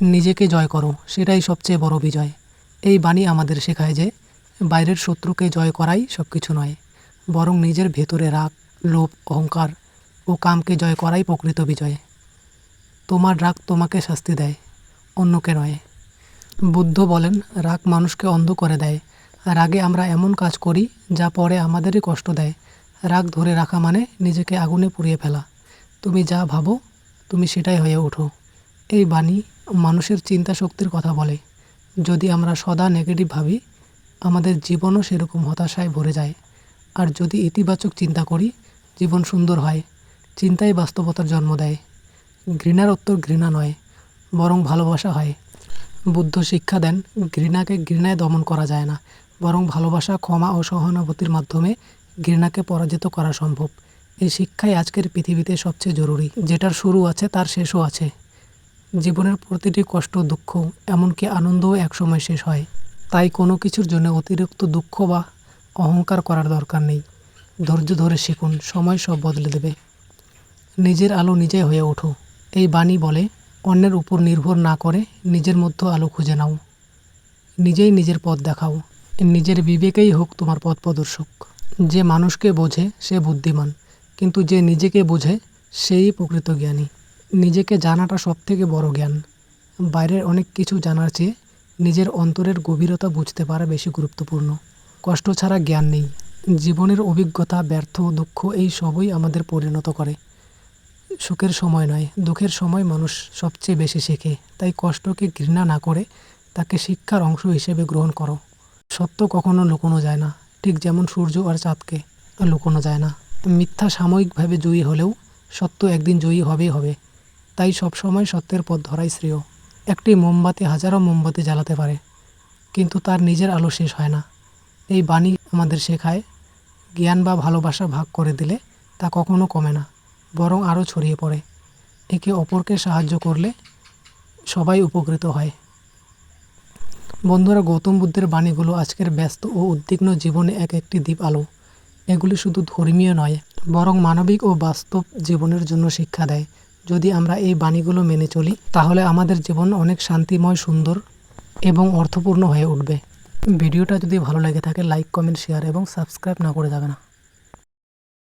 নিজেকে জয় করো, সেটাই সবচেয়ে বড় বিজয়। এই বাণী আমাদের শেখায় যে, বাইরের শত্রুকে জয় করাই সব কিছু নয়, বরং নিজের ভেতরে রাগ, লোভ, অহংকার ও কামকে জয় করাই প্রকৃত বিজয়। তোমার রাগ তোমাকে শাস্তি দেয়, অন্যকে নয়। বুদ্ধ বলেন, রাগ মানুষকে অন্ধ করে দেয়। রাগে আমরা এমন কাজ করি, যা পরে আমাদেরই কষ্ট দেয়। রাগ ধরে রাখা মানে নিজেকে আগুনে পুড়িয়ে ফেলা। তুমি যা ভাবো, তুমি সেটাই হয়ে ওঠো। এই বাণী মানুষের চিন্তা শক্তির কথা বলে। যদি আমরা সদা নেগেটিভ ভাবি, আমাদের জীবনও সেরকম হতাশায় ভরে যায়। আর যদি ইতিবাচক চিন্তা করি, জীবন সুন্দর হয়, চিন্তাই বাস্তবতার জন্ম দেয়। ঘৃণার উত্তর ঘৃণা নয়, বরং ভালোবাসা হয়। বুদ্ধ শিক্ষা দেন, ঘৃণাকে ঘৃণায় দমন করা যায় না, বরং ভালোবাসা, ক্ষমা ও সহানুভূতির মাধ্যমে ঘৃণাকে পরাজিত করা সম্ভব। এই শিক্ষাই আজকের পৃথিবীতে সবচেয়ে জরুরি। যেটার শুরু আছে, তার শেষও আছে। জীবনের প্রতিটি কষ্ট দুঃখ, এমনকি আনন্দও একসময় শেষ হয়। তাই কোনো কিছুর জন্য অতিরিক্ত দুঃখ বা অহংকার করার দরকার নেই। ধৈর্য ধরে শিখুন, সময় সব বদলে দেবে। নিজের আলো নিজে হয়ে ওঠো। এই বাণী বলে, অন্যের উপর নির্ভর না করে নিজের মধ্যে আলো খুঁজে নাও। নিজেই নিজের পথ দেখাও। নিজের বিবেকেই হোক তোমার পথ প্রদর্শক। যে মানুষকে বোঝে, সে বুদ্ধিমান। কিন্তু যে নিজেকে বোঝে, সেই প্রকৃত জ্ঞানী। নিজেকে জানাটা সবথেকে বড় জ্ঞান। বাইরের অনেক কিছু জানার চেয়ে নিজের অন্তরের গভীরতা বুঝতে পারা বেশি গুরুত্বপূর্ণ। কষ্ট ছাড়া জ্ঞান নেই। জীবনের অভিজ্ঞতা, ব্যর্থ, দুঃখ, এই সবই আমাদের পরিণত করে। সুখের সময় নয়, দুঃখের সময় মানুষ সবচেয়ে বেশি শেখে। তাই কষ্টকে ঘৃণা না করে তাকে শিক্ষার অংশ হিসেবে গ্রহণ করো। সত্য কখনো লুকোনো যায় না। ঠিক যেমন সূর্য আর চাঁদকে লুকোনো যায় না। মিথ্যা সাময়িকভাবে জয়ী হলেও সত্য একদিন জয়ী হবেই হবে। তাই সবসময় সত্যের পথ ধরাই শ্রেয়। একটি মোমবাতি হাজারো মোমবাতি জ্বালাতে পারে, কিন্তু তার নিজের আলো শেষ হয় না। এই বাণী আমাদের শেখায়, জ্ঞান বা ভালোবাসা ভাগ করে দিলে তা কখনো কমে না, বরং আরও ছড়িয়ে পড়ে। একে অপরকে সাহায্য করলে সবাই উপকৃত হয়। বন্ধুরা, গৌতম বুদ্ধের বাণীগুলো আজকের ব্যস্ত ও উদ্বিগ্ন জীবনে এক একটি দ্বীপ আলো। এগুলি শুধু ধর্মীয় নয়, বরং মানবিক ও বাস্তব জীবনের জন্য শিক্ষা দেয়। যদি আমরা এই বাণীগুলো মেনে চলি, তাহলে আমাদের জীবন অনেক শান্তিময়, সুন্দর এবং অর্থপূর্ণ হয়ে উঠবে। ভিডিওটা যদি ভালো লাগে থাকে লাইক কমেন্ট শেয়ার এবং সাবস্ক্রাইব না করে যাবে না।